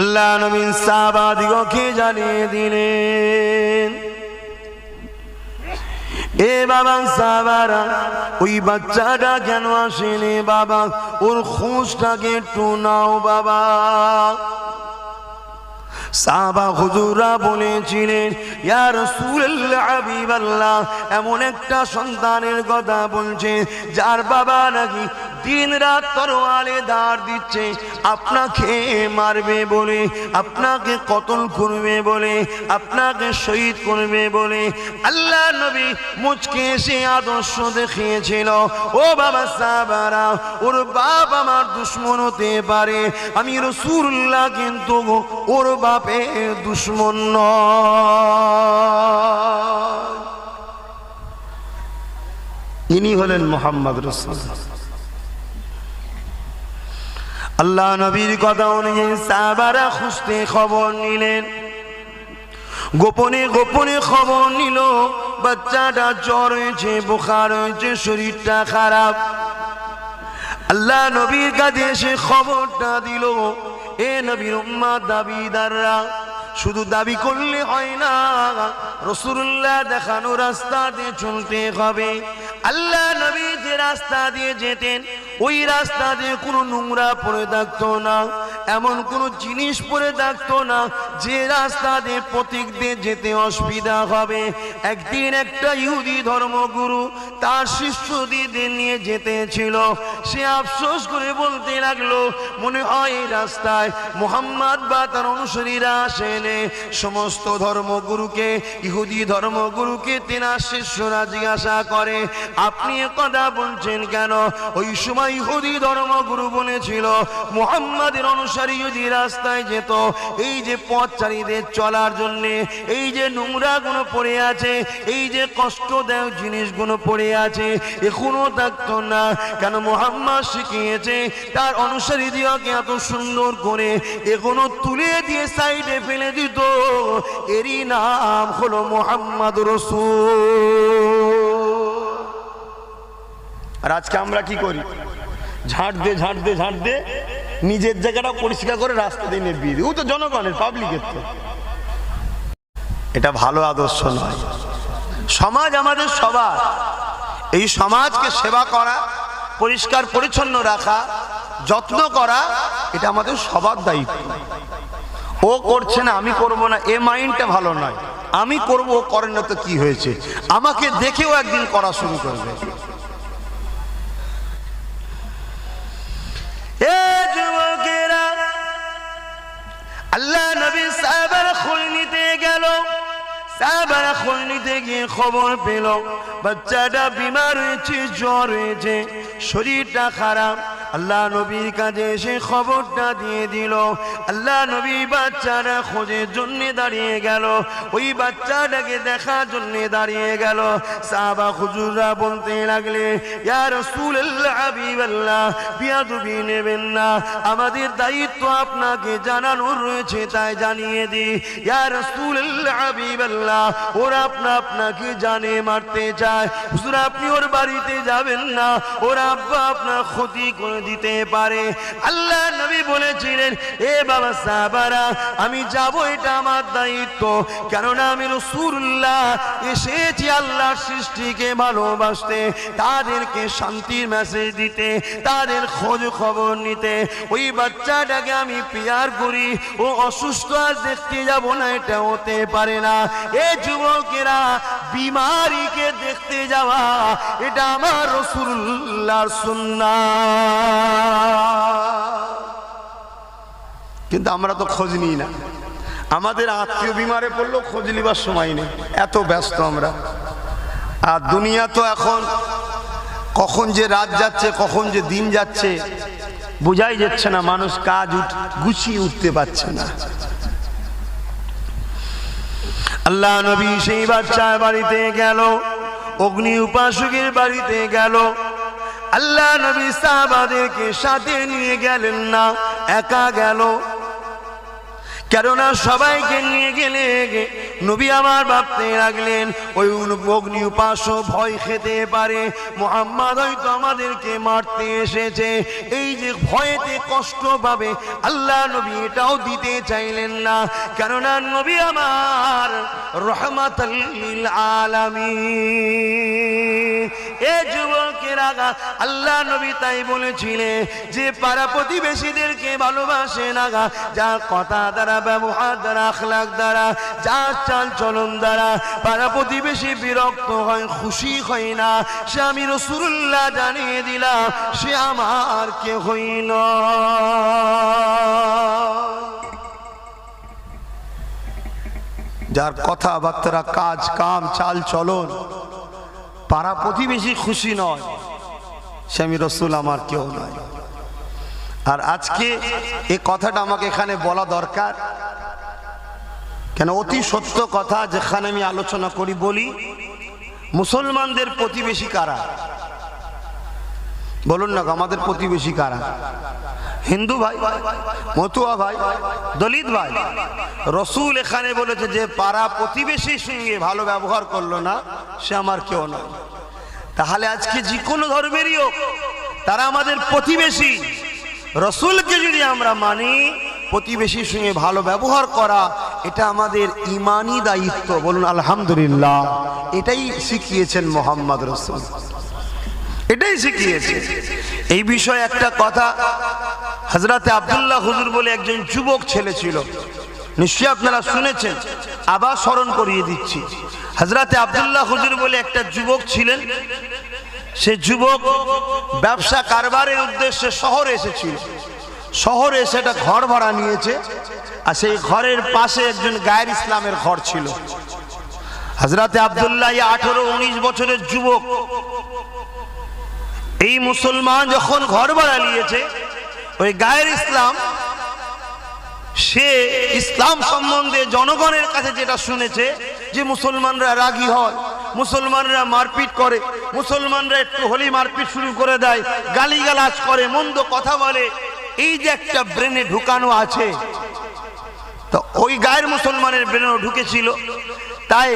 আল্লাহ নবীন সাহাবাদিগকে জানিয়ে দিলেন? এ বাবা সাবারা ওই বাচ্চাটা কেন আসেনি বাবা? ওর খোঁজটাকে একটু নাও বাবা। সাবা হুজুরা বলেছিলেন, ইয়া রাসূলুল্লাহ, হাবিবাল্লাহ, এমন একটা সন্তানের কথা বলছে, যার বাবা নাকি দিন রাত তরোয়ালে দাঁড় দিচ্ছে, আপনাকে মারবে বলে, আপনাকে কতল করবে বলে, আপনাকে শহীদ করবে বলে, আল্লাহ নবী মুচকে এসে আদর্শ দেখিয়েছিল। ও বাবা সাবারা ওর বাপ আমার দুশ্মন হতে পারে, আমি রসুল্লাহ কিন্তু ওর বাপে দুশ্মন নয়। ইনি হলেন মোহাম্মদ রসুল। আল্লাহ নবীর কথা অনুযায়ী সাহাবারা খুঁজতে খবর নিলেন। গোপনে গোপনে খবর নিল, বাচ্চাটা জ্বর হয়েছে, বোখার হয়েছে, শরীরটা খারাপ। আল্লাহ নবীর কাছে সে খবরটা দিল, এ নবীর উম্মা দাবিদাররা, শুধু দাবি করলে হয় না রসুল্লাহ দেখানো রাস্তা দিয়ে চলতে হবে। আল্লাহ নবী যে রাস্তা দিয়ে যেতেন ওই রাস্তা দিয়ে কোনো নোংরা পরে থাকতো না এমন কোনো জিনিস পরে থাকতো না যে রাস্তা দিয়ে প্রতীক দিয়ে যেতে অসুবিধা হবে। একদিন একটা ইহুদি ধর্মগুরু তার শিষ্যদের নিয়ে যেতে ছিল। সে আফসোস করে বলতে লাগল, মনে হয় রাস্তায় মোহাম্মদ বা তার অনুসারীরা আসেনে। সমস্ত ধর্মগুরুকে, ইহুদি ধর্মগুরুকে তেনার শিষ্যরা জিজ্ঞাসা করে, আপনি কথা বলছেন কেন? ওই সময় ইহুদি ধর্মগুরু বলেছিল, মোহাম্মদের অনুসারী যদি রাস্তায় যেত, এই যে পথচারীদের চলার জন্যে এই যে নোংরাগুলো পড়ে আছে, এই যে কষ্টদায়ক জিনিসগুলো পড়ে আছে, এখনও থাকতো না। কেন মোহাম্মদ শিখিয়েছে, তার অনুসারী দিওকে এত সুন্দর করে এগুলো তুলে দিয়ে সাইডে ফেলে দিত। এরই নাম হলো মোহাম্মদ রসুল। আর আজকে আমরা কি করি? ঝাড় দে ঝাড় দে ঝাড় দে। নিজের জায়গাটা পরিষ্কার করে রাস্তা দিয়ে নেবিয়ে দিই। ও তো জনগণের পাবলিকের তো। এটা ভালো আদর্শ নয়। সমাজ আমাদের সবার। এই সমাজকে সেবা করা, পরিষ্কার পরিচ্ছন্ন রাখা, যত্ন করা, এটা আমাদের সবার দায়িত্ব। ও করছে না, আমি করব না, এ মাইন্ডটা ভালো নয়। আমি করব, ও করেন না, তো কি হয়েছে? আমাকে দেখেও একদিন করা শুরু করবে। আল্লাহ নবী সাহাবার খোঁজ নিতে গেল। সাহাবারা খোঁজ নিতে গিয়ে খবর পেল, বাচ্চাটা বিমার হয়েছে, জ্বর হয়েছে, শরীরটা খারাপ। আল্লাহ নবীর কাছে এসে খবরটা দিয়ে দিল। আল্লাহ নবী বাচ্চারা খোঁজের জন্য দাঁড়িয়ে গেল। ওই বাচ্চাটাকে দেখার জন্য দাঁড়িয়ে গেল। সাহাবা হুজুররা বলতে লাগলে, ইয়া রাসূলুল্লাহ, হাবিবাল্লাহ, বিয়াদবি নেবেন না। আমাদের দায়িত্ব আপনাকে জানানোর রয়েছে, তাই জানিয়ে দিই। ইয়া রাসূলুল্লাহ, হাবিবাল্লাহ, ওরা আপনা আপনাকে জানে, মারতে চায়। হুজুর, আপনি ওর বাড়িতে যাবেন না। ওর আব্বা আপনার ক্ষতি করে দিতে পারে। আল্লাহ নবী বলেছিলেন, এ বাবা সাহাবারা, আমি যাব, এটা আমার দায়িত্ব। কেননা আমি রসুল্লাহ এসেছি আল্লাহর সৃষ্টিকে ভালোবাসতে, তাদেরকে শান্তির মেসেজ দিতে, তাদের খোঁজ খবর নিতে। ওই বাচ্চাটাকে আমি পেয়ার করি, ও অসুস্থ আর দেখতে যাব না, এটা হতে পারে না। এ যুবকেরা বিমারিকে দেখতে যাওয়া, এটা আমার রসুল্লাহর সুন্না কিন্তু আমরা তো খোঁজ নিই না। আমাদের আত্মীয় বিমারে পড়লেও খোঁজ নিবার সময় নেই। এত ব্যস্ত আমরা। আর দুনিয়া তো এখন কখন যে রাত যাচ্ছে, কখন যে দিন যাচ্ছে, বোঝাই যাচ্ছে না। মানুষ কাজ উঠ, গুছিয়ে উঠতে পারছে না। আল্লাহ নবী সেই বাচ্চার বাড়িতে গেল, অগ্নি উপাসকের বাড়িতে গেল। আল্লাহ নবী সাহাবাদেরকে সাথে নিয়ে গেলেন না, একা গেল। কেননা সবাইকে নিয়ে গেলে নবী আমার ভাবতে লাগলেন, ওই অগ্নি উপাস ভয় খেতে পারে, মোহাম্মদ হয়তো আমাদেরকে মারতে এসেছে। এই যে ভয়েতে কষ্ট পাবে, আল্লাহ নবী এটাও দিতে চাইলেন না। কেননা নবী আমার রহমাতাল্লিল আলামিন। এ আল্লাহ নবী তাই বলেছিলেন যে পাড়া প্রতিবেশীদেরকে ভালোবাসে না গা। যা কথা দ্বারা, ব্যবহার দ্বারা দ্বারা, যা চাল চলন দ্বারা পাড়া প্রতিবেশী বিরক্ত হয়, খুশি হয় না। সে আমি রসুল্লাহ জানিয়ে সে আমার কে হইল। যার কথাবার্তা কাজ, কাম, চাল, চলন, পাড়া প্রতিবেশী খুশি নয়। সে আমি রসুল আমার কেউ নয়। আর আজকে এই কথাটা আমাকে এখানে বলা দরকার। কেন অতি সত্য কথা যেখানে আমি আলোচনা করি, বলি, মুসলমানদের প্রতিবেশী কারা? বলুন না আমাদের প্রতিবেশী কারা? হিন্দু ভাই, মতুয়া ভাই, দলিত ভাই, রসুল এখানে বলেছে যে, পাড়া প্রতিবেশীর সঙ্গে ভালো ব্যবহার করল না, সে আমার কেউ নয়। তাহলে আজকে যে কোনো ধর্মেরই হোক, তারা আমাদের প্রতিবেশী। রসুলকে যদি আমরা মানি, প্রতিবেশীর সঙ্গে ভালো ব্যবহার করা, এটা আমাদের ইমানি দায়িত্ব। বলুন, আলহামদুলিল্লাহ। এটাই শিখিয়েছেন মোহাম্মদ রসুল। এটাই শিখিয়েছে। এই বিষয়ে একটা কথা হজরতে আবদুল্লাহ হুজুর বলে একজন যুবক ছেলে ছিল। নিশ্চয়ই আপনারা শুনেছেন। আবার স্মরণ করিয়ে দিচ্ছি। হজরতে আবদুল্লাহ হুজুর বলে একটা যুবক ছিলেন। সে যুবক ব্যবসা কারবারের উদ্দেশ্যে শহরে এসেছিল। শহরে এসে একটা ঘর ভাড়া নিয়েছে আর সেই ঘরের পাশে একজন গায়ের ইসলামের ঘর ছিল। হজরতে আবদুল্লাহ আঠেরো উনিশ বছরের যুবক এই মুসলমান যখন ঘর ভাড়া নিয়েছে, ওই গায়ের ইসলাম, সে ইসলাম সম্বন্ধে জনগণের কাছে যেটা শুনেছে যে মুসলমানরা রাগী হয়, মুসলমানরা মারপিট করে, মুসলমানরা একটু হলি মারপিট শুরু করে দেয়, গালিগালাজ করে, মন্দ কথা বলে, এই যে একটা ব্রেনে ঢুকানো আছে, তো ওই গায়ের মুসলমানের ব্রেনও ঢুকেছিল। তাই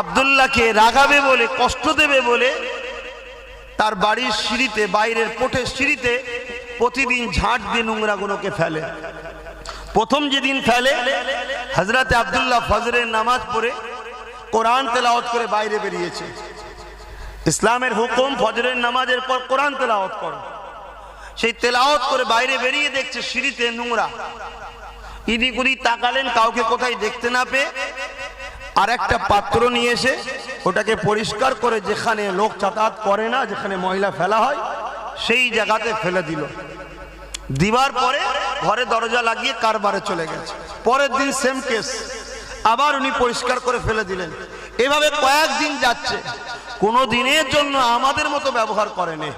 আবদুল্লাহকে রাগাবে বলে, কষ্ট দেবে বলে, তার বাড়ির সিঁড়িতে, বাইরের পোটের সিঁড়িতে প্রতিদিন ঝাঁট দিয়ে নোংরাগুলোকে ফেলে। প্রথম যেদিন ফেলে হজরতে আবদুল্লাহ ফজরের নামাজ পড়ে কোরআন তেলাওয়াত করে বাইরে বেরিয়েছে। ইসলামের হুকুম ফজরের নামাজের পর কোরআন তেলাওয়াত করো। সেই তেলাওয়াত করে বাইরে বেরিয়ে দেখছে সিঁড়িতে নোংরা। ইদি কুদি তাকালেন, কাউকে কোথায় দেখতে না পেয়ে। আর একটা পাত্র নিয়ে এসে ওটাকে পরিষ্কার করে যেখানে লোক যাতায়াত করে না, যেখানে ময়লা ফেলা হয়, সেই জায়গাতে ফেলে দিল। দিবার পরে ঘরে দরজা লাগিয়ে কারবারে চলে গেছে। পরের দিন সেম কেস আবার উনি পরিষ্কার করে ফেলে দিলেন। এভাবে কয়েকদিন যাচ্ছে। কোনো দিনের জন্য আমাদের মতো ব্যবহার করেনি।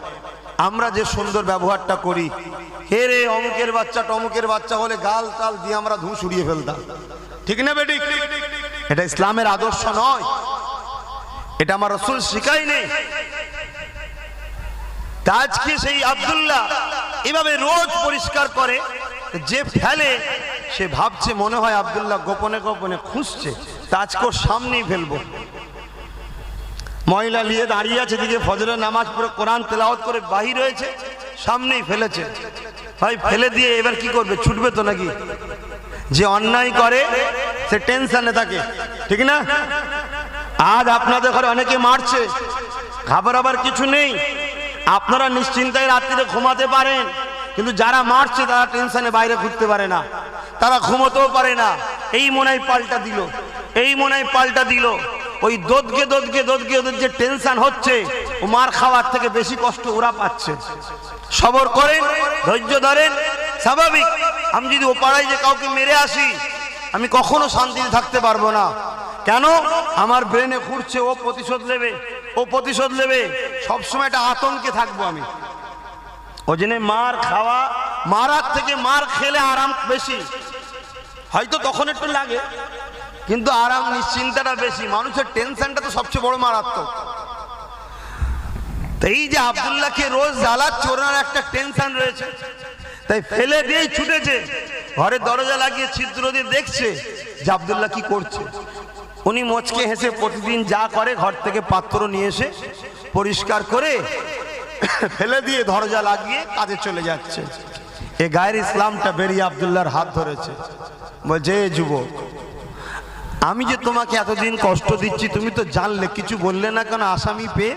আমরা যে সুন্দর ব্যবহারটা করি, হে রে অমুকের বাচ্চা, টমুকের বাচ্চা হলে গাল তাল দিয়ে আমরা ধুঁ সরিয়ে ফেলতাম। ঠিক না বেটি? এটা ইসলামের আদর্শ নয়। এটা আমার রসুল শিখাই নেই আজকে সেই আবদুল্লাহ এভাবে রোজ পরিষ্কার করে, যে ফেলে সে ভাবছে, মনে হয় আব্দুল্লাহ গোপনে গোপনে খুঁজছে। তা আজকে ওর সামনেই ফেলব। মহিলা নিয়ে দাঁড়িয়ে আছে দিকে ফজরের নামাজ পড়ে কোরআন তেলাওয়াত করে বাহির হয়েছে, সামনেই ফেলেছে। ভাই, ফেলে দিয়ে এবার কি করবে, ছুটবে তো নাকি? যে অন্যায় করে, সে টেনশনে থাকে, ঠিক না? আজ আপনাদের ঘরে অনেকে মারছে ঘাবড়াবার কিছু নেই। আপনারা নিশ্চিন্তায় রাত্রিতে ঘুমাতে পারেন, কিন্তু যারা মারছে তারা টেনশনে বাইরে ঘুরতে পারে না। তারা ঘুমোতেও পারে না। এই মনাই পাল্টা দিল। এই মনাই পাল্টা দিল। ওই দোদকে দোদকে দোদকে ওদের যে টেনশন হচ্ছে, ও মার খাওয়ার থেকে বেশি কষ্ট ওরা পাচ্ছে। সবর করেন, ধৈর্য ধরেন, স্বাভাবিক। আমি যদি ও পাড়ায় যে কাউকে মেরে আসি, আমি কখনো শান্তিতে থাকতে পারব না। কেন? আমার ব্রেনে ঘুরছে, ও প্রতিশোধ নেবে, ও প্রতিশোধ নেবে। সবসময় একটা আতঙ্কে থাকব আমি। ওই জন্য মার খাওয়া, মারার থেকে মার খেলে আরাম বেশি। হয়তো তখন একটু লাগে। কিন্তু আরাম নিশ্চিন্তাটা বেশি। মানুষের টেনশনটা তো সবচেয়ে বড় মারাত্মক। এই যে আবদুল্লাহকে রোজ জ্বালা ওনার একটা টেনশন রয়েছে, তাই ফেলে দিয়েই ছুটেছে। ঘরে দরজা লাগিয়ে ছিদ্র দিয়ে দেখছে যে আবদুল্লাহ কি করছে। উনি মোচকে হেসে প্রতিদিন যা করে ঘর থেকে পাত্র নিয়ে এসে পরিষ্কার করে ফেলে দিয়ে দরজা লাগিয়ে কাজে চলে যাচ্ছে। এ গায়ের ইসলামটা বেরিয়ে আবদুল্লাহর হাত ধরেছে। "এ যুবক, আমি যে তোমাকে এতদিন কষ্ট দিচ্ছি, তুমি তো জানলে, কিছু বললে না কেন আসামি পেয়ে?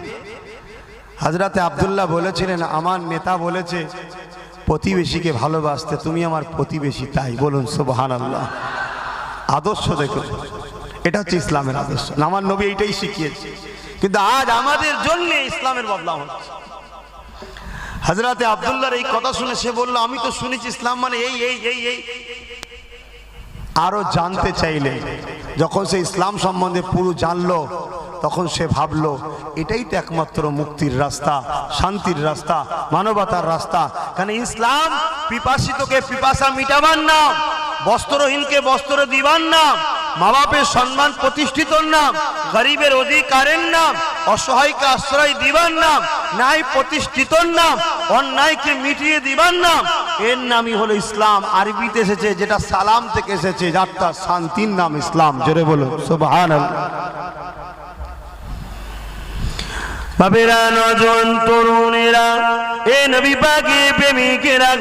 হাজরাতে আবদুল্লাহ বলেছিলেন, আমার নেতা বলেছে, প্রতিবেশীকে ভালোবাসতে তুমি আমার প্রতিবেশী, তাই বলুন সুবহান আল্লাহ আদর্শ দেখুন, এটা হচ্ছে ইসলামের আদর্শ। আমার নবী এইটাই শিখিয়েছে। কিন্তু আজ আমাদের জন্য ইসলামের বদলাম হচ্ছে। হাজরাতে আবদুল্লাহর এই কথা শুনে সে বলল, আমি তো শুনেছি ইসলাম মানে এই এই এই এই। আরও জানতে চাইলে, যখন সে ইসলাম সম্বন্ধে পুরো জানলো, তখন সে ভাবলো, এটাই তো একমাত্র মুক্তির রাস্তা, শান্তির রাস্তা, মানবতার রাস্তা। কারণ ইসলাম পিপাসিতকে পিপাসা মিটাবার নাম, বস্ত্রহীনকে বস্ত্র দিবার নাম মা বাপের সম্মান প্রতিষ্ঠিতর নাম, গরিবের অধিকারের নাম, অসহায়কে আশ্রয় দিবার নাম, ন্যায় প্রতিষ্ঠিতর নাম, অন্যায়কে মিটিয়ে দিবার নাম, এর নামই হলো ইসলাম। আরবিতে এসেছে যেটা সালাম থেকে এসেছে যারটা শান্তির নাম ইসলাম। জোরে বলো, সুবহানাল্লাহ। বাবেরা নজন তরুণেরা, এ নবী পাকে প্রেমিকেরা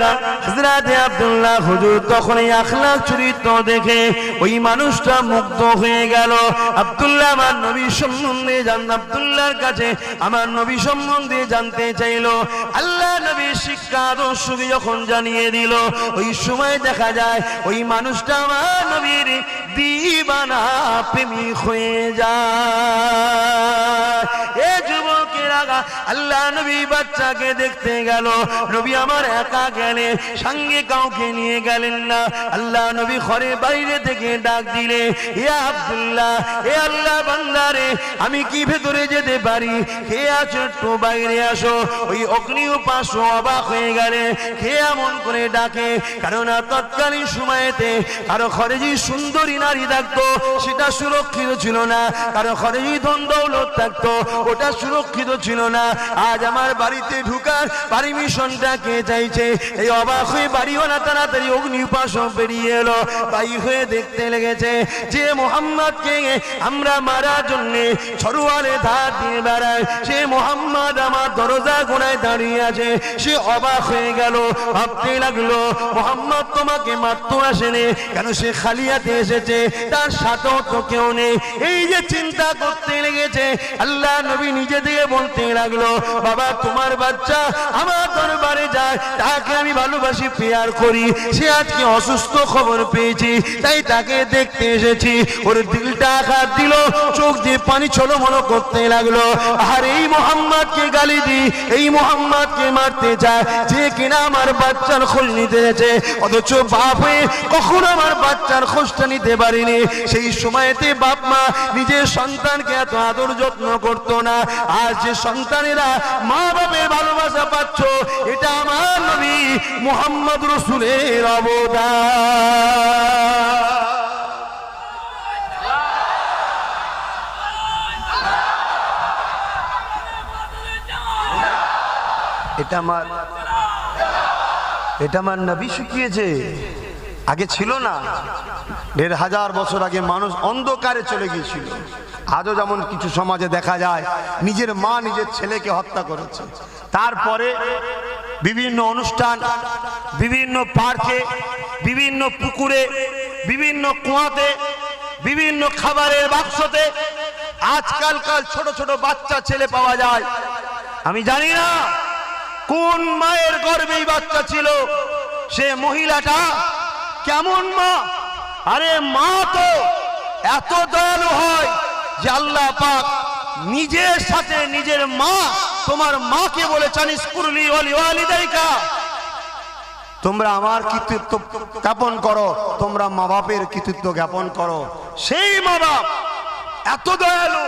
হযরতে আব্দুল্লাহ হুজুর তখন এই আখলাক চরিত্র দেখে ওই মানুষটা মুগ্ধ হয়ে গেল। আব্দুল্লাহ আমার নবী সম্বন্ধে জান, আব্দুল্লাহর কাছে আমার নবী সম্বন্ধে জানতে চাইলো। আল্লাহ নবী শিক্ষা আদর্শকে যখন জানিয়ে দিল, ওই সময় দেখা যায় ওই মানুষটা আমার নবীর দিবানা প্রেমিক হয়ে যায়। আমি কি ভেতরে যেতে পারি? কে আছো একটু বাইরে আসো। ওই অগ্নি উপাস অবাক হয়ে গেলে কে এমন করে ডাকে? কারণ তৎকালীন সময়েতে কারও ঘরে যে সুন্দরী নারী থাকতো, সেটা সুরক্ষিত ছিল না। কারও যে ধন দৌলত থাকতো, ওটা সুরক্ষিত ছিল না। আজ আমার বাড়িতে ঢুকার পারমিশনটা কে চাইছে? এই অবাক হয়ে বাড়িও না, তাড়াতাড়ি অগ্নি উপাসক বেরিয়ে এলো। বাই হয়ে দেখতে লেগেছে যে মোহাম্মদকে আমরা মারার জন্য ছড়ুয়ালে ধার দিয়ে বেড়ায় সে মোহাম্মদ আমার দরজা গোড়ায় দাঁড়িয়ে আছে। সে অবাক হয়ে গেল, ভাবতে লাগল, মোহাম্মদ তোমাকে মারতে আসেনি? কেন সে খালিয়াতে এসেছে? তার সাথেও তো কেউ নেই। এই যে চিন্তা করতে লেগেছে, আল্লাহ নবী নিজে দিয়ে বলতে লাগল, বাবা, তোমার বাচ্চা আমার দরবারে যায়, তাকে আমি ভালোবাসি পেয়ার করি। সে আজকে অসুস্থ খবর পেয়েছি, তাই তাকে দেখতে এসেছি। ওর দিলটা আঘাত দিল, চোখ দিয়ে পানি ছলমলো করতে লাগল। আর এই মোহাম্মদকে গালি দি, এই মোহাম্মদকে মারতে চায় যে কিনা আমার বাচ্চার খোঁজ নিতে গেছে অথচ বাপ হয়ে কখনো আমার বাচ্চার খোঁজটা নিতে পারিনি। সেই সময়তে বাপ মা নিজের সন্তানকে এত আদর যত্ন করতো না। আর যে সন্তানেরা মা বাপের ভালোবাসা পাচ্ছ, এটা আমার নবী মোহাম্মদ রসুলের অবদান। এটা আমার এটা আমার নবী শিখিয়েছে। আগে ছিল না। দেড় হাজার বছর আগে মানুষ অন্ধকারে চলে গিয়েছিল। আজও যেমন কিছু সমাজে দেখা যায়, নিজের মা নিজের ছেলেকে হত্যা করেছে। তারপরে বিভিন্ন অনুষ্ঠান, বিভিন্ন পার্কে, বিভিন্ন পুকুরে, বিভিন্ন কুয়াতে, বিভিন্ন খাবারের বাক্সতে আজকালকাল ছোট ছোট বাচ্চা ছেলে পাওয়া যায়। আমি জানি না কোন মায়ের গর্ভে এই বাচ্চা ছিল, সে মহিলাটা কেমন মা? আরে মা তো এত দয়ালু হয় যে আল্লাহ পাক নিজের সাথে নিজের মা, তোমার মাকে বলে চানিস কুরলি ওয়ালি ওয়ালিদাইকা। তোমরা আমার কৃতিত্ব জ্ঞাপন করো, তোমরা মা বাপের কৃতিত্ব জ্ঞাপন করো। সেই মা বাপ এত দয়ালু।